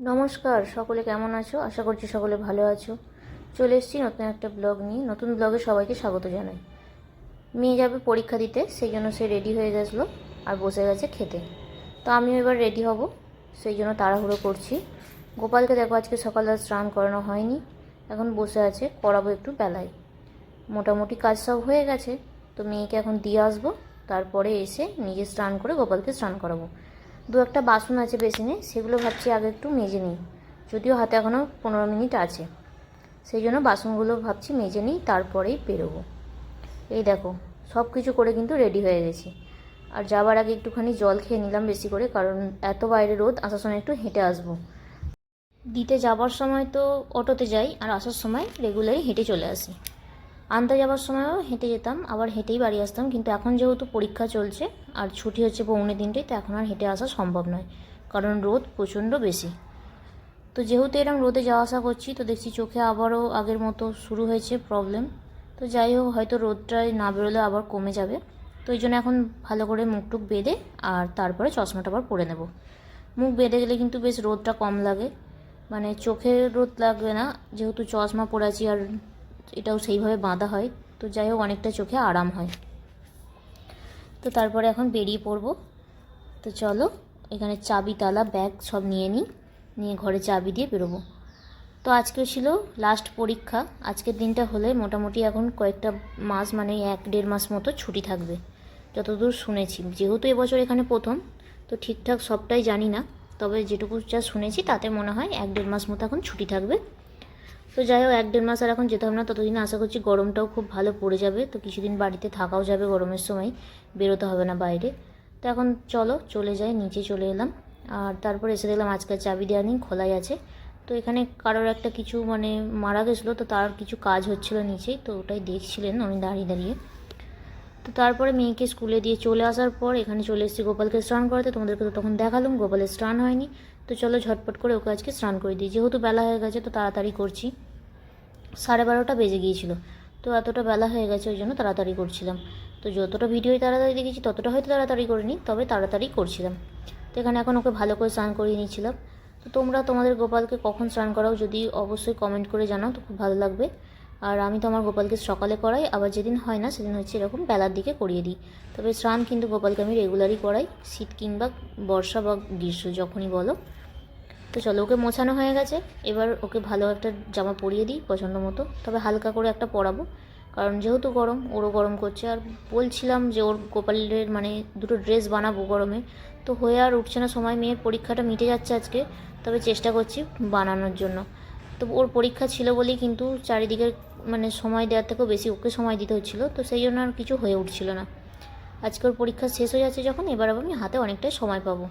নমস্কার, সকলে কেমন আছো? আশা করছি সকলে ভালো আছো। চলে এসেছি নতুন একটা ব্লগ নিয়ে। নতুন ব্লগে সবাইকে স্বাগত জানাই। মেয়ে যাবে পরীক্ষা দিতে, সেই জন্য সে রেডি হয়ে গেছিল আর বসে গেছে খেতে। তো আমিও এবার রেডি হব, সেই জন্য তাড়াহুড়ো করছি। গোপালকে দেখো আজকে সকালে স্নান করানো হয়নি। এখন বসে আছে করাবো একটু বেলায়। মোটামুটি কাজ সব হয়ে গেছে, তো মেয়েকে এখন দিয়ে আসব। তারপরে এসে নিজে স্নান করে গোপালকে স্নান করাবো। দু একটা বাসন আছে বেসিনে, সেগুলো ভাবছি আগে একটু মেজে নিই। যদিও হাতে এখনও পনেরো মিনিট আছে। সেই জন্য বাসনগুলো ভাবছি মেজে নিই, তারপরেই বেরোবো এই দেখো সব কিছু করে কিন্তু রেডি হয়ে গেছি। আর যাবার আগে একটুখানি জল খেয়ে নিলাম বেশি করে, কারণ এত বাইরে রোদ, আসার সময় একটু হেঁটে আসব। দিতে যাবার সময় তো অটোতে যাই, আর আসার সময় রেগুলারই হেঁটে চলে আসি। আনতে যাওয়ার সময়ও হেঁটে যেতাম, আবার হেঁটেই বাড়ি আসতাম। কিন্তু এখন যেহেতু পরীক্ষা চলছে আর ছুটি হচ্ছে পৌনে তিনটে তো এখন আর হেঁটে আসা সম্ভব নয়। কারণ রোদ প্রচণ্ড বেশি। তো যেহেতু এরকম রোদে যাওয়া আসা করছি, তো দেখছি চোখে আবারও আগের মতো শুরু হয়েছে প্রবলেম তো যাই হোক, হয়তো রোদটায় না বেরোলে আবার কমে যাবে। তো এই জন্য এখন ভালো করে মুখটুক বেঁধে আর তারপরে চশমাটা আবার পরে নেব। মুখ বেঁধে গেলে কিন্তু বেশ রোদটা কম লাগে। মানে চোখে রোদ লাগবে না, যেহেতু চশমা পরে আছি আর এটাও সেইভাবে বাঁধা হয়। তো যাই হোক, অনেকটা চোখে আরাম হয়। তো তারপরে এখন বেরিয়ে পড়ব। তো চলো, এখানে চাবি, তালা, ব্যাগ সব নিয়ে নিই। নিয়ে ঘরে চাবি দিয়ে বেরোবো। তো আজকে ছিল লাস্ট পরীক্ষা। আজকের দিনটা হলে মোটামুটি এখন কয়েকটা মাস মানে এক দেড় মাস মতো ছুটি থাকবে। যতদূর শুনেছি। যেহেতু এবছর এখানে প্রথম, তো ঠিকঠাক সবটাই জানি না। তবে যেটুকু যা শুনেছি, তাতে মনে হয় এক দেড় মাস মতো এখন ছুটি থাকবে। তো যাই হোক, এক দেড় মাস আর এখন যেতে হবে না, ততদিন আশা করছি গরমটাও খুব ভালো পড়ে যাবে। তো কিছুদিন বাড়িতে থাকাও যাবে গরমের সময়, বেরোতে হবে না বাইরে। তো এখন চলো, চলে যাই, নিচে চলে এলাম। আর তারপর এসে দেখলাম আজকাল চাবি দেওয়া নেই, খোলাই আছে। তো এখানে কারোর একটা কিছু মানে মারা গেছিল, তো তার কিছু কাজ হচ্ছিল নিচেই, তো ওটাই দেখছিলেন উনি দাঁড়িয়ে দাঁড়িয়ে। তো তারপরে মেয়েকে স্কুলে দিয়ে চলে আসার পর এখানে চলে এসেছি গোপালকে স্নান করাতে, তোমাদেরকে তো তখন দেখালাম, গোপালের স্নান হয়নি। তো চলো ঝটপট করে ওকে আজকে স্নান করে দিই। যেহেতু বেলা হয়ে গেছে, তো তাড়াতাড়ি করছি। সাড়ে বারোটা বেজে গিয়েছিল, তো এতটা বেলা হয়ে গেছে, ওই জন্য তাড়াতাড়ি করছিলাম। তো যতটা ভিডিওই তাড়াতাড়ি দেখেছি, ততটা হয়তো তাড়াতাড়ি করিনি, তবে তাড়াতাড়ি করছিলাম। তো এখানে এখন ওকে ভালো করে স্নান করিয়ে নিয়েছিলাম। তো তোমরা তোমাদের গোপালকে কখন স্নান করাও যদি অবশ্যই কমেন্ট করে জানাও, তো খুব ভালো লাগবে। আর আমি তো আমার গোপালকে সকালে করাই, আবার যেদিন হয় না, সেদিন হচ্ছে এরকম বেলার দিকে করিয়ে দিই। তবে স্নান কিন্তু গোপালকে আমি রেগুলারই করাই, শীত কিংবা বর্ষা বা গ্রীষ্ম, যখনই বলো। তো চলো, ওকে মোছানো হয়ে গেছে। এবার ওকে ভালো একটা জামা পরিয়ে দিই পছন্দ মতো। তবে হালকা করে একটা পরাবো, কারণ যেহেতু গরম, ওরও গরম করছে। আর বলছিলাম যে ওর গোপালের মানে দুটো ড্রেস বানাবো গরমে। তো হয়ে আর উঠছে না সময়, মেয়ের পরীক্ষাটা মিটে যাচ্ছে আজকে। তবে চেষ্টা করছি বানানোর জন্য। তো ওর পরীক্ষা ছিল বলেই কিন্তু চারিদিকে মানে সময় দেওয়ার থেকেও বেশি ওকে সময় দিতে হচ্ছিল। তো সেই জন্য আর কিছু হয়ে উঠছিল না। আজকে ওর পরীক্ষা শেষ হয়ে যাচ্ছে যখন, এবার আমি হাতে অনেকটাই সময় পাবো।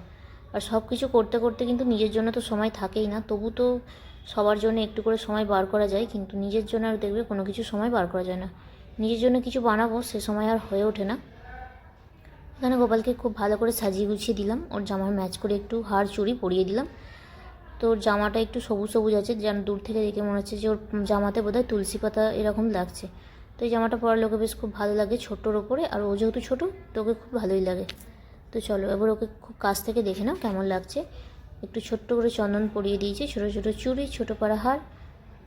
আর সব কিছু করতে করতে কিন্তু নিজের জন্য তো সময় থাকেই না। তবু তো সবার জন্য একটু করে সময় বার করা যায়, কিন্তু নিজের জন্য আর দেখবে কোনো কিছু সময় বার করা যায় না। নিজের জন্য কিছু বানাবো, সে সময় আর হয়ে ওঠে না। এখানে গোপালকে খুব ভালো করে সাজিয়ে গুছিয়ে দিলাম। ওর জামার ম্যাচ করে একটু হার চুড়ি পরিয়ে দিলাম। তো ওর জামাটা একটু সবুজ সবুজ আছে, যেন দূর থেকে দেখে মনে হচ্ছে যে ওর জামাতে বোধহয় তুলসী পাতা এরকম লাগছে। তো এই জামাটা পরার লোকে বেশ খুব ভালো লাগে ছোটোর ওপরে। আর ও যেহেতু ছোটো, তো ওকে খুব ভালোই লাগে। তো চলো, এবার ওকে খুব কাছ থেকে দেখে নাও কেমন লাগছে। একটু ছোট্ট করে চন্দন পরিয়ে দিয়েছি, ছোটো ছোটো চুড়ি, ছোটো পাড়া হার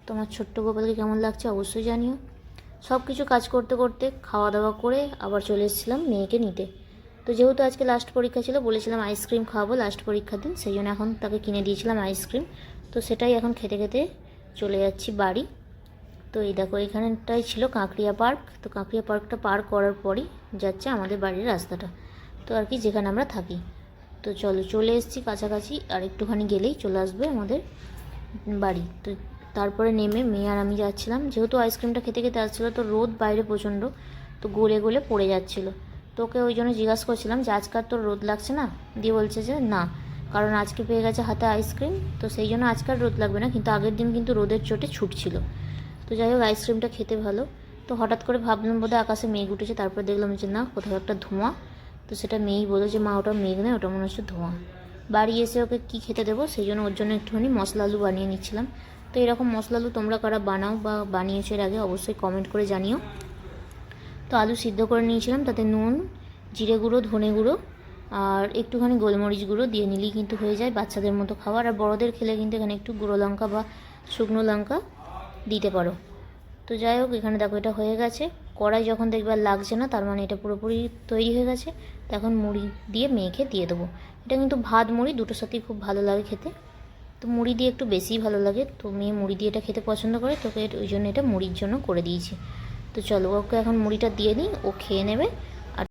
তোমার ছোট্ট গোপালকে কেমন লাগছে অবশ্যই জানিও। সব কিছু কাজ করতে করতে খাওয়া দাওয়া করে আবার চলে এসেছিলাম মেয়েকে নিতে। তো যেহেতু আজকে লাস্ট পরীক্ষা ছিল, বলেছিলাম আইসক্রিম খাওয়াবো লাস্ট পরীক্ষার দিন, সেই জন্য এখন তাকে কিনে দিয়েছিলাম আইসক্রিম তো সেটাই এখন খেতে খেতে চলে যাচ্ছি বাড়ি। তো এই দেখো, এখানটাই ছিল কাঁকড়িয়া পার্ক তো কাঁকড়িয়া পার্কটা পার করার পরই যাচ্ছে আমাদের বাড়ির রাস্তাটা। তো আর কি যেখানে আমরা থাকি। তো চলো, চলে এসেছি কাছাকাছি, আর একটুখানি গেলেই চলে আসবে আমাদের বাড়ি। তো তারপরে নেমে মেয়ে আর আমি যাচ্ছিলাম। যেহেতু আইসক্রিমটা খেতে খেতে আসছিল, তো রোদ বাইরে প্রচণ্ড, তো গলে গলে পড়ে যাচ্ছিল। তো ওকে ওই জন্য জিজ্ঞাসা করছিলাম যে আজকাল তোর রোদ লাগছে না? দিয়ে বলছে যে, না, কারণ আজকে পেয়ে গেছে হাতে আইসক্রিম, তো সেই জন্য আজকাল রোদ লাগবে না, কিন্তু আগের দিন কিন্তু রোদের চোটে ছুটছিল। তো যাই হোক, আইসক্রিমটা খেতে ভালো। তো হঠাৎ করে ভাবলাম বোধহয় আকাশে মেঘ উঠেছে, তারপর দেখলাম যে, না, কোথাও একটা ধোঁয়া। তো সেটা মেয়েই বলল যে, মা, ওটা মেঘ নয়, ওটা মনে হচ্ছে ধোঁয়া। বাড়ি এসে ওকে কী খেতে দেবো? সেই জন্য ওর জন্য একটুখানি মশলা আলু বানিয়ে নিচ্ছিলাম। তো এরকম মশলা আলু তোমরা কারা বানাও বা বানিয়েছো এর আগে অবশ্যই কমেন্ট করে জানিও। তো আলু সিদ্ধ করে নিয়েছিলাম, তাতে নুন, জিরে গুঁড়ো, ধনে গুঁড়ো আর একটুখানি গোলমরিচ গুঁড়ো দিয়ে নিলেই কিন্তু হয়ে যায় বাচ্চাদের মতো খাবার। আর বড়দের খেলে কিন্তু এখানে একটু গুঁড়ো লঙ্কা বা শুকনো লঙ্কা দিতে পারো। তো যাই হোক, এখানে দেখো এটা হয়ে গেছে। কড়াই যখন দেখবে আর লাগছে না, তার মানে এটা পুরোপুরি তৈরি হয়ে গেছে। তো এখন মুড়ি দিয়ে মেখে দিয়ে দেবো। এটা কিন্তু ভাত মুড়ি, দুটোর সাথেই খুব ভালো লাগে খেতে। তো মুড়ি দিয়ে একটু বেশিই ভালো লাগে। তো মেয়ে মুড়ি দিয়ে এটা খেতে পছন্দ করে তোকে ওই জন্য এটা মুড়ির জন্য করে দিয়েছি। তো চলো, ওকে এখন মুড়িটা দিয়ে নিই ও খেয়ে নেবে। আর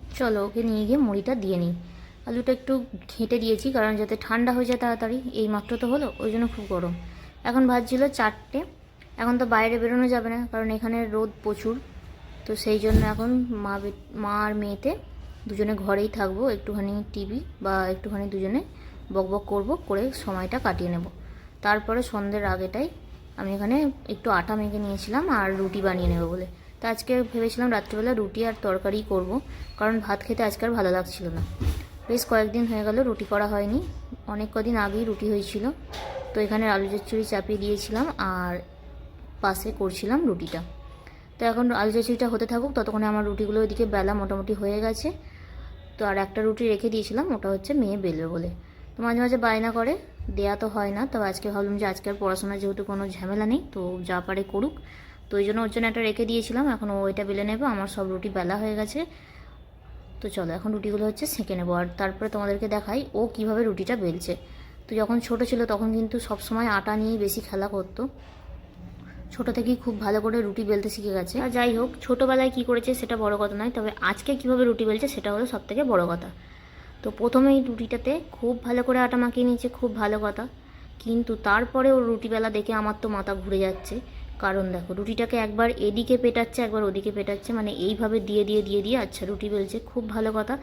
চলো, ওকে নিয়ে গিয়ে মুড়িটা দিয়ে নিই। আলুটা একটু ঘেঁটে দিয়েছি, কারণ যাতে ঠান্ডা হয়ে যায় তাড়াতাড়ি এই মাত্র তো হলো, ওই জন্য খুব গরম। এখন ভাজছিল চারটে। এখন তো বাইরে বেরোনো যাবে না, কারণ এখানে রোদ প্রচুর। তো সেই জন্য এখন মা মা আর মেয়েতে দুজনে ঘরেই থাকব, একটুখানি টিভি বা একটুখানি দুজনে বকবক করব, করে সময়টা কাটিয়ে নেব। তারপরে সন্ধ্যের আগেটাই আমি এখানে একটু আটা মেখে নিয়েছিলাম আর রুটি বানিয়ে নেব বলে। তো আজকে ভেবেছিলাম রাত্রিবেলা রুটি আর তরকারি করব, কারণ ভাত খেতে আজকে আর ভালো লাগছিল না। বেশ কয়েকদিন হয়ে গেল, রুটি করা হয়নি। অনেক কদিন আগেই রুটি হয়েছিল। তো এখানে আলু চচ্চড়ি চাপিয়ে দিয়েছিলাম আর পাশে করছিলাম রুটিটা। তো এখন আলু চচ্চড়িটা হতে থাকুক, ততক্ষণে আমার রুটিগুলো ওইদিকে বেলা মোটামুটি হয়ে গেছে। তো আর একটা রুটি রেখে দিয়েছিলাম, ওটা হচ্ছে মেয়ে বেলবে বলে। তো মাঝে মাঝে বায়না করে, দেয়া তো হয় না, তবে আজকে ভাবলাম যে আজকের পড়াশোনা যেহেতু কোনো ঝামেলা নেই, তো যা পারে করুক। তো ওই জন্য ওর জন্য একটা রেখে দিয়েছিলাম, এখন ও বেলে নেবে, আমার সব রুটি বেলা হয়ে গেছে। তো চলো, এখন রুটিগুলো হচ্ছে সেঁকে নেব। আর তারপরে তোমাদেরকে দেখাই ও কীভাবে রুটিটা বেলছে। তো যখন ছোট ছিল তখন কিন্তু সব সময় আটা নিয়েই বেশি খেলা করতো। ছোট থেকেই খুব ভালো করে রুটি বেলতে শিখে গেছে। আর যাই হোক, ছোটোবেলায় কী করেছে সেটা বড় কথা নয়, তবে আজকে কীভাবে রুটি বেলছে সেটা হলো সব থেকে বড় কথা। তো প্রথমেই রুটিটাতে খুব ভালো করে আটা মাখিয়ে নিয়েছে, খুব ভালো কথা। কিন্তু তারপরে ওর রুটি বেলা দেখে আমার তো মাথা ঘুরে যাচ্ছে। কারণ দেখো, রুটিটাকে একবার এদিকে পেটাচ্ছে, একবার ওদিকে পেটাচ্ছে মানে এইভাবে দিয়ে দিয়ে দিয়ে দিয়ে আচ্ছা রুটি বেলছে, খুব ভালো কথা।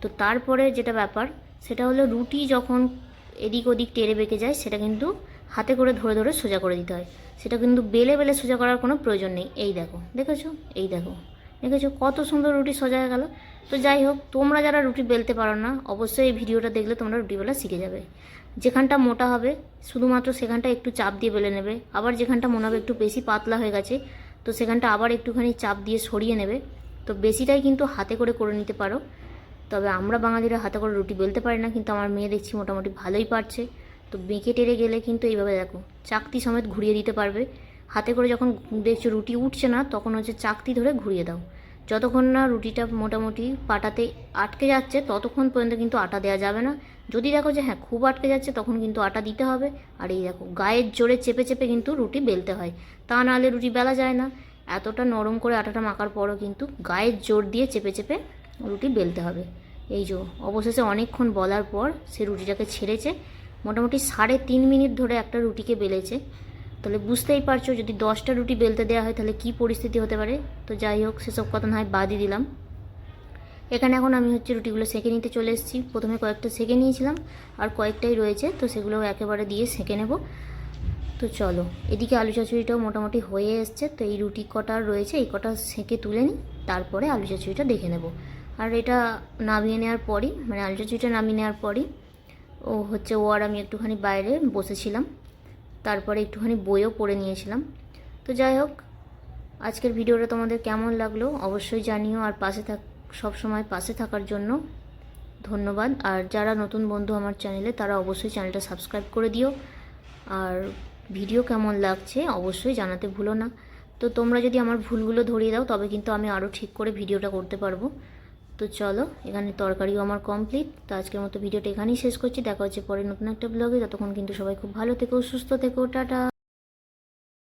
তো তারপরে যেটা ব্যাপার, সেটা হলো রুটি যখন এদিক ওদিক টেরে বেঁকে যায়, সেটা কিন্তু হাতে করে ধরে ধরে সোজা করে দিতে হয়। সেটা কিন্তু বেলে বেলে সোজা করার কোনো প্রয়োজন নেই। এই দেখো, দেখেছ? এই দেখো, দেখেছ? কত সুন্দর রুটি সোজা হয়ে গেল। তো যাই হোক, তোমরা যারা রুটি বেলতে পারো না, অবশ্যই এই ভিডিওটা দেখলে তোমরা রুটি বেলা শিখে যাবে। যেখানটা মোটা হবে, শুধুমাত্র সেখানটা একটু চাপ দিয়ে বেলে নেবে। আবার যেখানটা মনে হবে একটু বেশি পাতলা হয়ে গেছে, তো সেখানটা আবার একটুখানি চাপ দিয়ে সরিয়ে নেবে। তো বেশিটাই কিন্তু হাতে করে করে নিতে পারো। তবে আমরা বাঙালিরা হাতে করে রুটি বেলতে পারি না, কিন্তু আমার মেয়ে দেখছি মোটামুটি ভালোই পারছে। তো বেঁকে টেরে গেলে কিন্তু এইভাবে দেখো, চাকতি সমেত ঘুরিয়ে দিতে পারবে। হাতে করে যখন দেখছ রুটি উঠছে না, তখন হচ্ছে চাকতি ধরে ঘুরিয়ে দাও। যতক্ষণ না রুটিটা মোটামুটি পাটাতে আটকে যাচ্ছে, ততক্ষণ পর্যন্ত কিন্তু আটা দেওয়া যাবে না। যদি দেখো যে হ্যাঁ খুব আটকে যাচ্ছে, তখন কিন্তু আটা দিতে হবে। আর এই দেখো, গায়ের জোরে চেপে চেপে কিন্তু রুটি বেলতে হয়। তা নাহলে রুটি বেলা যায় না। এতটা নরম করে আটাটা মাখার পরও কিন্তু গায়ের জোর দিয়ে চেপে চেপে রুটি বেলতে হবে। এই যে অবশেষে অনেকক্ষণ বলার পর সে রুটিটাকে ছেড়েছে। মোটামুটি সাড়ে তিন মিনিট ধরে একটা রুটিকে বেলেছে। তাহলে বুঝতেই পারছ, যদি দশটা রুটি বেলতে দেওয়া হয়, তাহলে কী পরিস্থিতি হতে পারে? তো যাই হোক, সেসব কথা না হয় বাদই দিলাম। এখানে এখন আমি হচ্ছে রুটিগুলো সেঁকে নিতে চলে এসেছি। প্রথমে কয়েকটা সেঁকে নিয়েছিলাম, আর কয়েকটাই রয়েছে, তো সেগুলো একেবারে দিয়ে সেঁকে নেব। তো চলো, এদিকে আলু চচড়িটাও মোটামুটি হয়ে এসছে, তো এই রুটি কটা রয়েছে, এই কটা সেঁকে তুলে নিই, তারপরে আলু চচড়িটা দেখে নেব। আর এটা নামিয়ে নেওয়ার পরই মানে আলু চচড়িটা নামিয়ে নেওয়ার পরই ও হচ্ছে, ও আর আমি একটুখানি বাইরে বসেছিলাম। তারপরে একটুখানি বইও পড়ে নিয়েছিলাম। তো যাই হোক, আজকের ভিডিওটা তোমাদের কেমন লাগল অবশ্যই জানিও। আর পাশে থাক, সব সময় পাশে থাকার জন্য ধন্যবাদ। আর যারা নতুন বন্ধু আমার চ্যানেলে, তারা অবশ্যই চ্যানেলটা সাবস্ক্রাইব করে দিও। আর ভিডিও কেমন লাগছে অবশ্যই জানাতে ভুলো না। তো তোমরা যদি আমার ভুলগুলো ধরিয়ে দাও, তবে কিন্তু আমি আরও ঠিক করে ভিডিওটা করতে পারব। তো চলো, এখানে তরকারিও আমার কমপ্লিট তো আজকের মতো ভিডিওটা এখানেই শেষ করছি। দেখা হচ্ছে পরে নতুন একটা ব্লগে ততক্ষণ কিন্তু সবাই খুব ভালো থেকো, সুস্থ থেকো, টাটা।